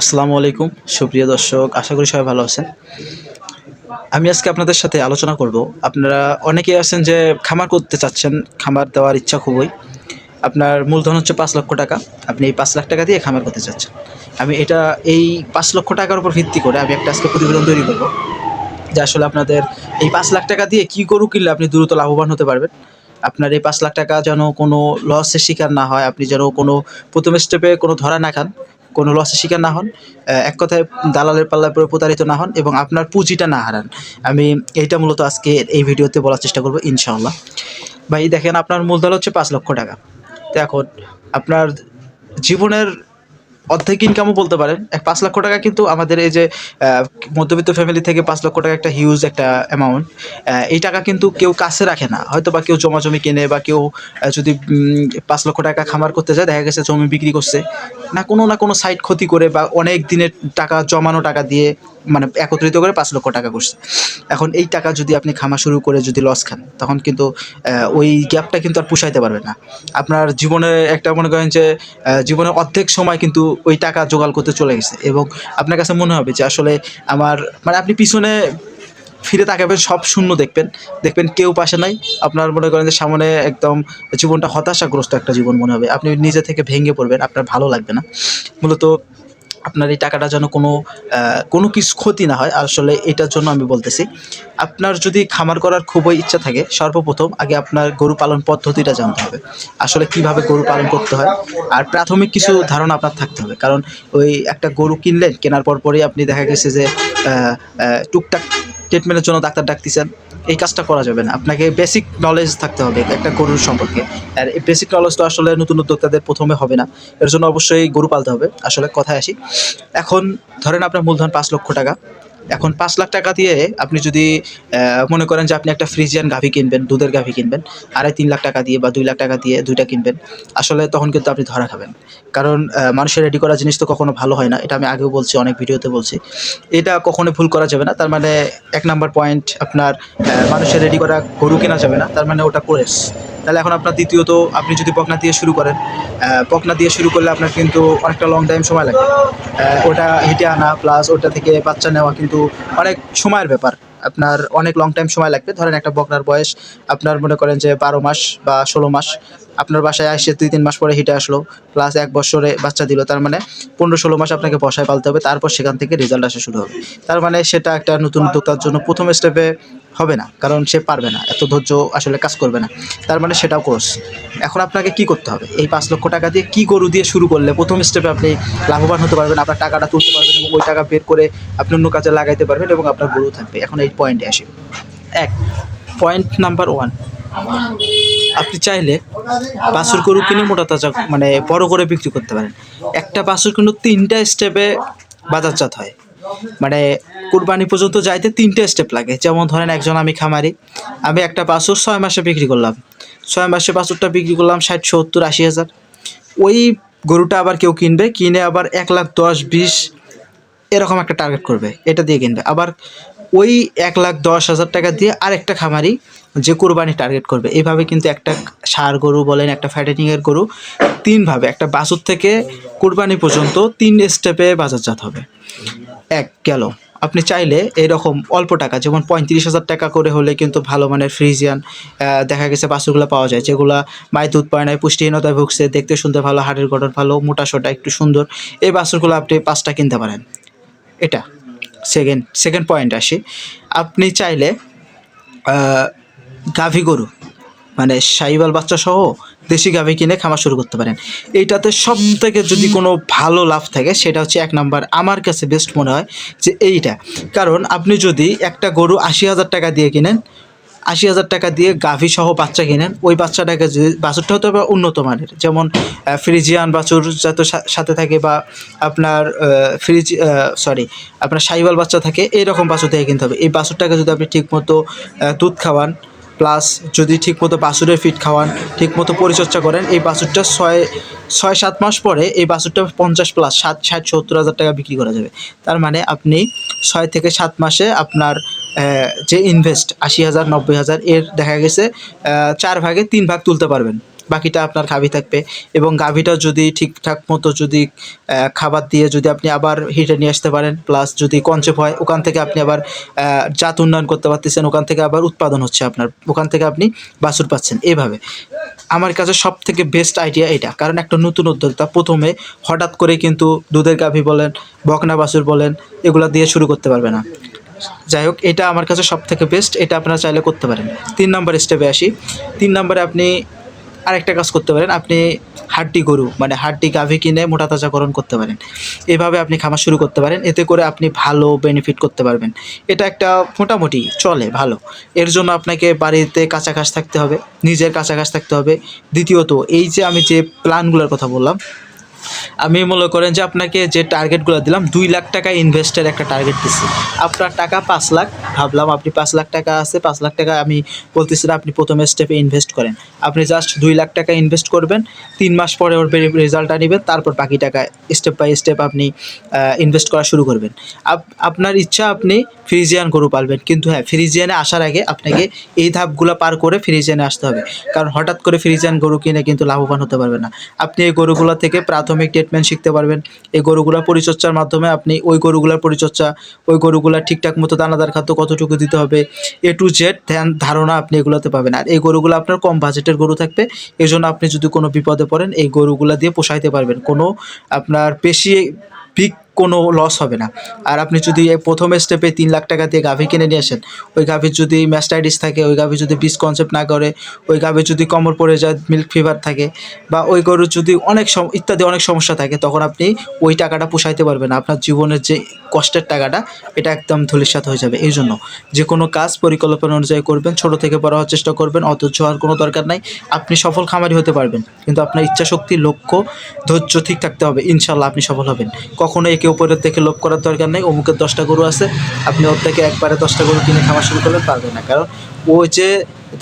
আসসালামু আলাইকুম, সুপ্রিয় দর্শক, আশা করি সবাই ভালো আছেন। আমি আজকে আপনাদের সাথে আলোচনা করব। আপনারা অনেকেই আছেন যে খামার করতে চাচ্ছেন, খামার দেওয়ার ইচ্ছা খুবই। আপনার মূলধন হচ্ছে পাঁচ লক্ষ টাকা। আপনি এই পাঁচ লাখ টাকা দিয়ে খামার করতে চাচ্ছেন। আমি এটা, এই পাঁচ লক্ষ টাকার উপর ভিত্তি করে আমি একটা আজকে প্রতিবেদন তৈরি করব, যে আসলে আপনাদের এই পাঁচ লাখ টাকা দিয়ে কী গরু কিনলে আপনি দ্রুত লাভবান হতে পারবেন। আপনার এই পাঁচ লাখ টাকা যেন কোনো লসের শিকার না হয়, আপনি যেন কোনো প্রথম স্টেপে কোনো ধরা না খান। কোনো লসের শিকার না হন। এক কথায় দালালের পাল্লায় পরে প্রতারিত না হন এবং আপনার পুঁজিটা না হারান। আমি এইটা মূলত আজকে এই ভিডিওতে বলার চেষ্টা করব, ইনশাআল্লাহ। ভাই, দেখেন আপনার মূলধন হচ্ছে পাঁচ লক্ষ টাকা। তো এখন আপনার জীবনের অর্ধেক ইনকামও বলতে পারেন। এক পাঁচ লক্ষ টাকা কিন্তু আমাদের এই যে মধ্যবিত্ত ফ্যামিলি থেকে পাঁচ লক্ষ টাকা একটা হিউজ একটা অ্যামাউন্ট এই টাকা কিন্তু কেউ কাছে রাখে না। হয়তো বা কেউ জমা জমি কেনে বা কেউ যদি পাঁচ লক্ষ টাকা খামার করতে যায়, দেখা গেছে জমি বিক্রি করছে। না কোনো না কোনো সাইড ক্ষতি করে বা অনেক দিনের টাকা, জমানো টাকা দিয়ে মানে একত্রিত করে পাঁচ লক্ষ টাকা করছে। এখন এই টাকা যদি আপনি খামা শুরু করে যদি লস খান তখন কিন্তু ওই গ্যাপটা কিন্তু আর পুষাইতে পারবে না। আপনার জীবনে একটা মনে করেন যে আহ, জীবনের অর্ধেক সময় কিন্তু ওই টাকা জোগাড় করতে চলে গেছে। এবং আপনার কাছে মনে হবে যে আসলে আমার মানে আপনি পিছনে ফিরে তাকাবেন সব শূন্য দেখবেন। দেখবেন কেউ পাশে নাই। আপনার মনে করেন যে সামনে একদম জীবনটা হতাশাগ্রস্ত একটা জীবন মনে হবে। আপনি নিজে থেকে ভেঙে পড়বেন আপনার ভালো লাগবে না। মূলত আপনার এই টাকাটা যেন কোনো কোনো কিছু ক্ষতি না হয়, আসলে এটার জন্য আমি বলতেছি। আপনার যদি খামার করার খুবই ইচ্ছা থাকে, সর্বপ্রথম আগে আপনার গরু পালন পদ্ধতিটা জানতে হবে। আসলে কীভাবে গরু পালন করতে হয়, আর প্রাথমিক কিছু ধারণা আপনার থাকতে হবে। কারণ ওই একটা গরু কিনলেন, কেনার পর পরই আপনি দেখা গেছে যে টুকটাক ট্রিটমেন্টের জন্য ডাক্তার ডাকতেছেন এই কাজটা করা যাবে না। আপনাকে বেসিক নলেজ থাকতে হবে একটা গরুর সম্পর্কে। আর এই বেসিক নলেজ তো আসলে নতুন উদ্যোক্তাদের প্রথমে হবে না। এর জন্য অবশ্যই গরু পালতে হবে। আসলে কথায় আসি। এখন ধরেন আপনার মূলধন পাঁচ লক্ষ টাকা। এখন পাঁচ লাখ টাকা দিয়ে আপনি যদি মনে করেন যে আপনি একটা ফ্রিজিয়ান গাভি কিনবেন, দুধের গাভি কিনবেন, আড়াই তিন লাখ টাকা দিয়ে বা দুই লাখ টাকা দিয়ে দুইটা কিনবেন, আসলে তখন কিন্তু আপনি ধরা খাবেন। কারণ মানুষের রেডি করা জিনিস তো কখনো ভালো হয় না, এটা আমি আগেও বলছি, অনেক ভিডিওতে বলছি। এটা কখনো ভুল করা যাবে না, তার মানে এক নাম্বার পয়েন্ট আপনার মানুষের রেডি করা গরু কেনা যাবে না, তার মানে ওটা কোরেস তাহলে এখন আপনার দ্বিতীয়ত আপনি যদি বকনা দিয়ে শুরু করেন পকনা দিয়ে শুরু করলে আপনার কিন্তু অনেকটা লং টাইম সময় আহ, ওটা হেঁটে আনা প্লাস ওটা থেকে বাচ্চা নেওয়া কিন্তু অনেক সময়ের ব্যাপার। আপনার অনেক লং টাইম সময় লাগবে। ধরেন একটা বকনার বয়স আপনার মনে করেন যে বারো মাস বা ষোলো মাস আপনার বাসায় আসে দুই তিন মাস পরে হিটে আসলো প্লাস এক বছরে বাচ্চা দিল তার মানে পনেরো ষোলো মাস আপনাকে বসায় পালতে হবে তারপর সেখান থেকে রেজাল্ট আসা শুরু হবে। তার মানে সেটা একটা নতুন উদ্যোক্তার জন্য প্রথম স্টেপে হবে না, কারণ সে পারবে না, এত ধৈর্য আসলে কাজ করবে না। তার মানে সেটাও কোর্স এখন আপনাকে কি করতে হবে? এই পাঁচ লক্ষ টাকা দিয়ে কি গরু দিয়ে শুরু করলে প্রথম স্টেপে আপনি লাভবান হতে পারবেন, আপনার টাকাটা তুলতে পারবেন এবং ওই টাকা বের করে আপনি অন্য কাজে লাগাইতে পারবেন এবং আপনার গরু থাকবে। এখন এই পয়েন্টে আসি। এক পয়েন্ট নাম্বার ওয়ান আপনি চাইলে বাছুর গরু কিনে মোটা তাজা মানে বড় করে বিক্রি করতে পারেন। একটা বাছুর কিন্তু তিনটা স্টেপে বাজারজাত হয়। মানে কুরবানি পর্যন্ত যাইতে তিনটে স্টেপ লাগে। যেমন ধরেন একজন আমি খামারি, আমি একটা বাছুর ছয় মাসে বিক্রি করলাম। ছয় মাসে বাছুরটা বিক্রি করলাম ষাট, সত্তর, আশি হাজার। ওই গরুটা আবার কেউ কিনবে, কিনে আবার এক লাখ, দশ, বিশ এরকম একটা টার্গেট করবে, এটা দিয়ে কিনবে। আবার ওই এক লাখ, দশ হাজার টাকা দিয়ে আরেকটা খামারি যে কোরবানি টার্গেট করবে। এইভাবে কিন্তু একটা সার গরু বলেন, একটা ফ্যাটেনিংয়ের গরু, তিনভাবে, একটা বাছুর থেকে কোরবানি পর্যন্ত তিন স্টেপে বাজারজাত হবে। এক গেল। আপনি চাইলে এরকম অল্প টাকা, যেমন পঁয়ত্রিশ হাজার টাকা করে হলে কিন্তু ভালো মানের ফ্রিজিয়ান দেখা গেছে বাছুরগুলো পাওয়া যায়, যেগুলো মায়ের দুধ পায় নাই, পুষ্টিহীনতায় ভুগছে, দেখতে শুনতে ভালো, হাড়ের গঠন ভালো, মোটা সোটা একটু সুন্দর, এই বাছুরগুলো আপনি পাঁচটা কিনতে পারেন। এটা সেকেন্ড সেকেন্ড পয়েন্ট আসি। আপনি চাইলে গাভী গরু মানে সাইবাল বাচ্চা সহ দেশি গাভি কিনে খামার শুরু করতে পারেন। এইটাতে সব থেকে যদি কোনো ভালো লাভ থাকে, সেটা হচ্ছে এক নাম্বার আমার কাছে বেস্ট মনে হয় যে এইটা। কারণ আপনি যদি একটা গরু আশি হাজার টাকা দিয়ে কিনেন, আশি হাজার টাকা দিয়ে গাভী সহ বাচ্চা কিনেন, ওই বাচ্চাটাকে যদি বাছুরটা হতে হবে উন্নত মানের। যেমন ফ্রিজিয়ান বাছুর যাতে সাথে থাকে বা আপনার ফ্রিজ সরি আপনার সাইবাল বাচ্চা থাকে, এইরকম বাছুর থেকে কিনতে হবে। এই বাছুরটাকে যদি আপনি ঠিকমতো দুধ খাওয়ান প্লাস যদি ঠিকমতো বাছুরের ফিট খাওয়ান, ঠিকমতো পরিচর্যা করেন, এই বাছুরটা ছয় ছয়, সাত মাস পরে এই বাছুরটা পঞ্চাশ প্লাস সাত ষাট, সত্তর হাজার টাকা বিক্রি করা যাবে। তার মানে আপনি ছয় থেকে সাত মাসে আপনার যে ইনভেস্ট আশি হাজার, নব্বই হাজার, এর দেখা গেছে চার ভাগে তিন ভাগ তুলতে পারবেন। বাকিটা আপনার গাভী থাকবে। এবং গাভীটা যদি ঠিকঠাক মতো যদি খাবার দিয়ে যদি আপনি আবার হিটে নিয়ে আসতে পারেন প্লাস যদি কনচেপ হয়, ওখান থেকে আপনি আবার জাত উন্নয়ন করতে পারতেছেন, ওখান থেকে আবার উৎপাদন হচ্ছে আপনার। ওখান থেকে আপনি বাছুর পাচ্ছেন। এভাবে। আমার কাছে সব থেকে বেস্ট আইডিয়া এটা। কারণ একটা নতুন উদ্যোক্তা প্রথমে হঠাৎ করে কিন্তু দুধের গাভী বলেন, বকনা বাছুর বলেন, এগুলা দিয়ে শুরু করতে পারবে না। যাই হোক, এটা আমার কাছে সব থেকে বেস্ট এটা আপনারা চাইলে করতে পারেন। তিন নম্বর স্টেপে আসি। তিন নম্বরে আপনি আরেকটা কাজ করতে পারেন, আপনি হাড্ডি গরু মানে হাড্ডি গাভী কিনে মোটা তাজাকরণ করতে পারেন। এভাবে আপনি খামার শুরু করতে পারেন, এতে করে আপনি ভালো বেনিফিট করতে পারবেন। এটা একটা মোটামুটি চলে, ভালো। এর জন্য আপনাকে বাড়িতে কাঁচা থাকতে হবে, নিজের কাঁচা থাকতে হবে। দ্বিতীয়ত, এই যে আমি যে প্ল্যানগুলোর কথা বললাম আমি মনে করেন যে আপনাকে যে টার্গেটগুলো দিলাম, দুই লাখ টাকা ইনভেস্টের একটা টার্গেট দিচ্ছি আপনার টাকা পাঁচ লাখ, ভাবলাম আপনি পাঁচ লাখ টাকা আছে, পাঁচ লাখ টাকা আমি বলতেছি না আপনি প্রথমে স্টেপে ইনভেস্ট করেন। আপনি জাস্ট দুই লাখ টাকা ইনভেস্ট করবেন, তিন মাস পরে ওর রেজাল্টটা নেবেন, তারপর বাকি টাকা স্টেপ বাই স্টেপ আপনি ইনভেস্ট করা শুরু করবেন। আপ- আপনার ইচ্ছা আপনি ফ্রিজিয়ান গরু পালবেন, কিন্তু হ্যাঁ ফ্রিজিয়ানে আসার আগে আপনাকে এই ধাপগুলো পার করে ফ্রিজিয়ানে আসতে হবে। কারণ হঠাৎ করে ফ্রিজিয়ান গরু কিনে কিন্তু লাভবান হতে পারবে না। আপনি এই গরুগুলো থেকে প্রাথমিক ট্রিটমেন্ট শিখতে পারবেন। এই গরুগুলোর পরিচর্যার মাধ্যমে আপনি ওই গরুগুলার পরিচর্যা, ওই গরুগুলা ঠিকঠাক মতো দানাদার খাদ্য কতটুকু দিতে হবে এ টু জেড ধ্যান, ধারণা আপনি এগুলোতে পাবেন। আর এই গরুগুলো আপনার কম বাজেটের গরু থাকবে এই জন্য আপনি যদি কোনো বিপদে পড়েন, এই গরুগুলা দিয়ে পোষাইতে পারবেন। কোনো আপনার পেশি বিগ কোনো লস হবে না। আর আপনি যদি প্রথম স্টেপে তিন লাখ টাকা দিয়ে গাভী কিনে নিয়ে আসেন, ওই গাভীর যদি ম্যাস্টাইটিস থাকে, ওই গাভী যদি বিষ কনসেপ্ট না করে, ওই গাভীর যদি কমর পড়ে যায় মিল্ক ফিভার থাকে, বা ওই গরুর যদি অনেক ইত্যাদি অনেক সমস্যা থাকে, তখন আপনি ওই টাকাটা পোষাইতে পারবেন আপনার জীবনের যে কষ্টের টাকাটা, এটা একদম ধূলিসাৎ হয়ে যাবে। এই জন্য যে কোনো কাজ পরিকল্পনা অনুযায়ী করবেন, ছোট থেকে বড় হওয়ার চেষ্টা করবেন, অধৈর্য হওয়ার কোনো দরকার নাই। আপনি সফল খামারি হতে পারবেন, কিন্তু আপনার ইচ্ছা শক্তি লক্ষ্য, ধৈর্য ঠিক থাকতে হবে। ইনশাল্লাহ আপনি সফল হবেন। কখনো একে উপরের থেকে লোভ করার দরকার নেই অমুকের দশটা গরু আছে, আপনি ওর থেকে একবারে দশটা গরু কিনে খামার শুরু করলে পারবেন না। কারণ ও যে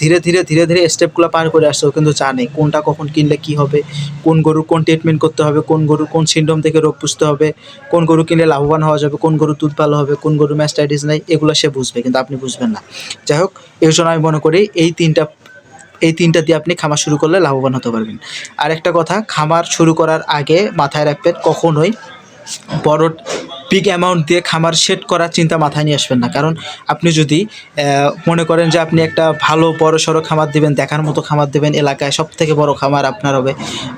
ধীরে ধীরে ধীরে ধীরে স্টেপগুলো পার করে আসছে, ও কিন্তু জানে কোনটা কখন কিনলে কি হবে, কোন গরুর কোন ট্রিটমেন্ট করতে হবে, কোন গরুর কোন সিন্ড্রোম থেকে রোগ বুঝতে হবে, কোন গরু কিনলে লাভবান হওয়া যাবে, কোন গরুর দুধ ভালো হবে, কোন গরুর ম্যাস্টাইটিস নাই, এগুলো সে বুঝবে, কিন্তু আপনি বুঝবেন না। যাই হোক, এই জন্য আমি মনে করি এই তিনটা এই তিনটা দিয়ে আপনি খামার শুরু করলে লাভবান হতে পারবেন। আর একটা কথা, খামার শুরু করার আগে মাথায় রাখবেন কখনোই বড় বিগ অ্যামাউন্ট দিয়ে খামার সেট করার চিন্তা মাথায় নিয়ে আসবেন না। কারণ আপনি যদি মনে করেন যে আপনি একটা ভালো বড় সড়ো খামার দেবেন, দেখার মতো খামার দেবেন, এলাকায় সব থেকে বড় খামার আপনার হবে।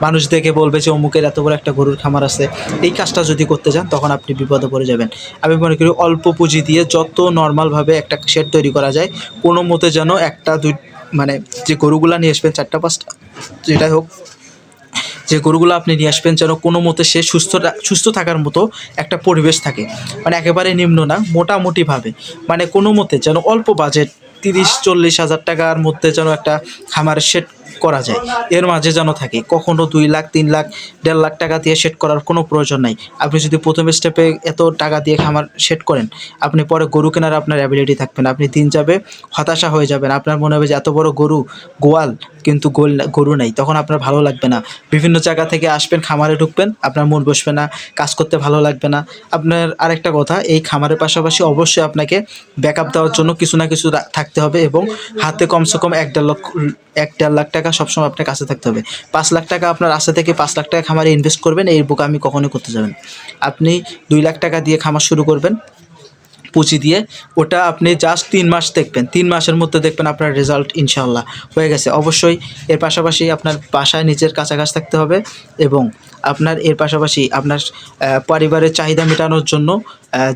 মানুষ দেখে বলবে যে অমুকের এত বড় একটা গরুর খামার আছে। এই কাজটা যদি করতে যান, তখন আপনি বিপদে পড়ে যাবেন। আমি মনে করি অল্প পুঁজি দিয়ে যত নর্মালভাবে একটা শেড তৈরি করা যায়, কোনো মতে যেন একটা দুই মানে যে গরুগুলা নিয়ে আসবেন, চারটা, পাঁচটা, যেটাই হোক যে গরুগুলো আপনি নিয়ে আসবেন যেন কোনো মতে সে সুস্থ সুস্থ থাকার মতো একটা পরিবেশ থাকে। মানে একেবারে নিম্ন না, মোটামুটিভাবে। মানে কোনো মতে যেন অল্প বাজেট তিরিশ, চল্লিশ হাজার টাকার মধ্যে যেন একটা খামার সেট করা যায়। এর মাঝে যেন থাকে, কখনো দুই লাখ, তিন লাখ, দেড় লাখ টাকা দিয়ে সেট করার কোনো প্রয়োজন নাই। আপনি যদি প্রথম স্টেপে এত টাকা দিয়ে খামার সেট করেন, আপনি পরে গরু কেনার আপনার অ্যাবিলিটি থাকবে না। আপনি দিন যাবে হতাশা হয়ে যাবেন। আপনার মনে হবে যে এত বড় গরু, গোয়াল, কিন্তু গোল গরু নাই। তখন আপনার ভালো লাগবে না। বিভিন্ন জায়গা থেকে আসবেন, খামারে ঢুকবেন, আপনার মন বসবে না, কাজ করতে ভালো লাগবে না। আপনার আরেকটা কথা, এই খামারের পাশাপাশি অবশ্যই আপনাকে ব্যাকআপ দেওয়ার জন্য কিছু না কিছু থাকতে হবে এবং হাতে কমসে কম এক দেড় লক্ষ, এক দেড় লাখ টাকা সবসময় আপনার কাছে থাকতে হবে। পাঁচ লাখ টাকা আপনার আশা থেকে পাঁচ লাখ টাকা খামারে ইনভেস্ট করবেন, এই বুক আমি কখনোই করতে যাবেন আপনি দুই লাখ টাকা দিয়ে খামার শুরু করবেন, পুঁজি দিয়ে, ওটা আপনি জাস্ট তিন মাস দেখবেন। তিন মাসের মধ্যে দেখবেন আপনার রেজাল্ট ইনশাল্লাহ হয়ে গেছে। অবশ্যই এর পাশাপাশি আপনার বাসায় নিজের কাছাকাছি থাকতে হবে এবং আপনার, এর পাশাপাশি আপনার পরিবারের চাহিদা মেটানোর জন্য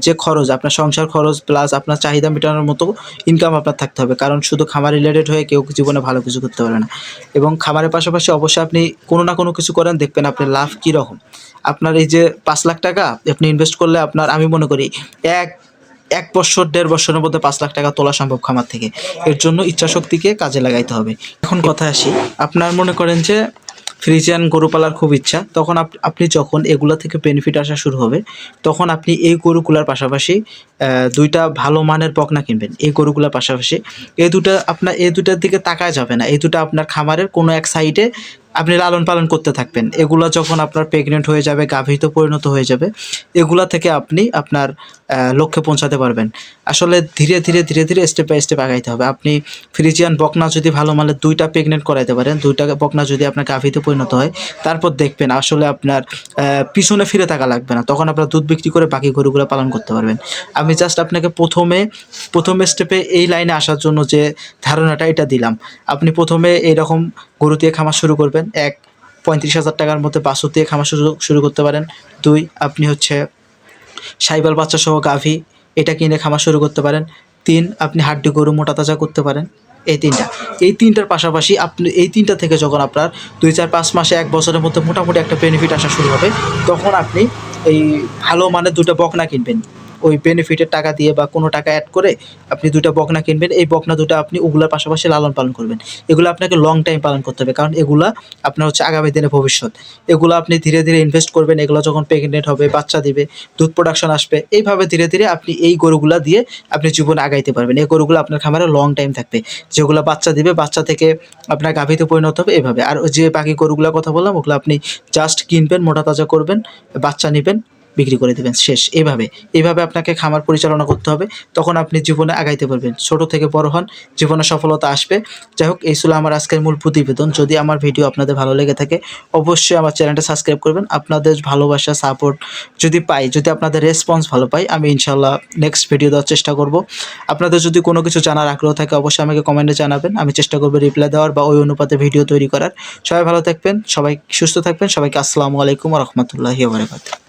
যে খরচ, আপনার সংসার খরচ প্লাস আপনার চাহিদা মেটানোর মতো ইনকাম আপনার থাকতে হবে। কারণ শুধু খামার রিলেটেড হয়ে কেউ জীবনে ভালো কিছু করতে পারে না। এবং খামারের পাশাপাশি অবশ্যই আপনি কোনো না কোনো কিছু করেন, দেখবেন আপনার লাভ কী রকম আপনার এই যে পাঁচ লাখ টাকা আপনি ইনভেস্ট করলে আপনার, আমি মনে করি এক এক বছর, দেড় বছরের মধ্যে পাঁচ লাখ টাকা তোলা সম্ভব খামার থেকে। এর জন্য ইচ্ছা শক্তিকে কাজে লাগাইতে হবে। এখন কথা আসি, আপনার মনে করেন যে ফ্রিজিয়ান গরু পালার খুব ইচ্ছা, তখন আপ- আপনি যখন এগুলো থেকে বেনিফিট আসা শুরু হবে, তখন আপনি এই গরুগুলার পাশাপাশি দুইটা ভালো মানের পকনা কিনবেন এই গরুগুলার পাশাপাশি। এই দুটা আপনার এই দুটার দিকে তাকায় যাবে না, এই দুটা আপনার খামারের কোনো এক সাইডে আপনি লালন পালন করতে থাকবেন। এগুলা যখন আপনার প্রেগনেন্ট হয়ে যাবে, গাভীতে পরিণত হয়ে যাবে, এগুলা থেকে আপনি আপনার লক্ষ্যে পৌঁছাতে পারবেন। আসলে ধীরে ধীরে ধীরে ধীরে স্টেপ বাই স্টেপ আগাইতে হবে। আপনি ফ্রিজিয়ান বকনা যদি ভালো মানের দুইটা প্রেগনেন্ট করাইতে পারেন, দুইটা বকনা যদি আপনার গাভীতে পরিণত হয়, তারপর দেখবেন আসলে আপনার পিছনে ফিরে থাকা লাগবে না। তখন আপনার দুধ বিক্রি করে বাকি গরুগুলো পালন করতে পারবেন। আমি জাস্ট আপনাকে প্রথমে, প্রথম স্টেপে এই লাইনে আসার জন্য যে ধারণাটা এটা দিলাম। আপনি প্রথমে এইরকম গরু দিয়ে খামার শুরু করবেন। এক, পঁয়ত্রিশ হাজার টাকার মধ্যে বাছুর দিয়ে খামার শুরু শুরু করতে পারেন। দুই, আপনি হচ্ছে সাইবাল বাচ্চা সহ গাভী, এটা কিনে খামার শুরু করতে পারেন। তিন, আপনি হাড্ডি গরু মোটা তাজা করতে পারেন। এই তিনটা। এই তিনটার পাশাপাশি আপনি, এই তিনটা থেকে যখন আপনার দুই, চার, পাঁচ মাসে এক বছরের মধ্যে মোটামুটি একটা বেনিফিট আসা শুরু হবে, তখন আপনি এই ভালো মানের দুটো বকনা কিনবেন। ওই বেনিফিটের টাকা দিয়ে বা কোনো টাকা অ্যাড করে আপনি দুটা বকনা কিনবেন। এই বকনা দুটো আপনি ওগুলোর পাশাপাশি লালন পালন করবেন। এগুলো আপনাকে লং টাইম পালন করতে হবে। কারণ এগুলা আপনার হচ্ছে আগামী দিনে ভবিষ্যৎ। এগুলো আপনি ধীরে ধীরে ইনভেস্ট করবেন। এগুলো যখন প্রেগনেন্ট হবে, বাচ্চা দিবে, দুধ প্রোডাকশন আসবে, এইভাবে ধীরে ধীরে আপনি এই গরুগুলা দিয়ে আপনি জীবনে আগাইতে পারবেন। এই গরুগুলো আপনার খামারে লং টাইম থাকবে। যেগুলো বাচ্চা দিবে, বাচ্চা থেকে আপনার গাভীতে পরিণত হবে এভাবে। আর যে বাকি গরুগুলোর কথা বললাম, ওগুলো আপনি জাস্ট কিনবেন, মোটা তাজা করবেন, বাচ্চা নেবেন। বিক্রি করে দেবেন, শেষ। এভাবে এইভাবে আপনাকে খামার পরিচালনা করতে হবে। তখন আপনি জীবনে আগাইতে পারবেন। ছোট থেকে বড় হন, জীবনে সফলতা আসবে। যাই হোক, এই ছিল আমার আজকের মূল প্রতিবেদন। যদি আমার ভিডিও আপনাদের ভালো লেগে থাকে, অবশ্যই আমার চ্যানেলটা সাবস্ক্রাইব করবেন। আপনাদের ভালোবাসা সাপোর্ট যদি পাই, যদি আপনাদের রেসপন্স ভালো পাই, আমি ইনশাল্লাহ নেক্সট ভিডিও দেওয়ার চেষ্টা করব। আপনাদের যদি কোনো কিছু জানার আগ্রহ থাকে, অবশ্যই আমাকে কমেন্টে জানাবেন। আমি চেষ্টা করব রিপ্লাই দেওয়ার বা ওই অনুপাতে ভিডিও তৈরি করার। সবাই ভালো থাকবেন, সবাই সুস্থ থাকবেন। সবাইকে আসসালামু আলাইকুম রহমতুল্লাহি বারকাত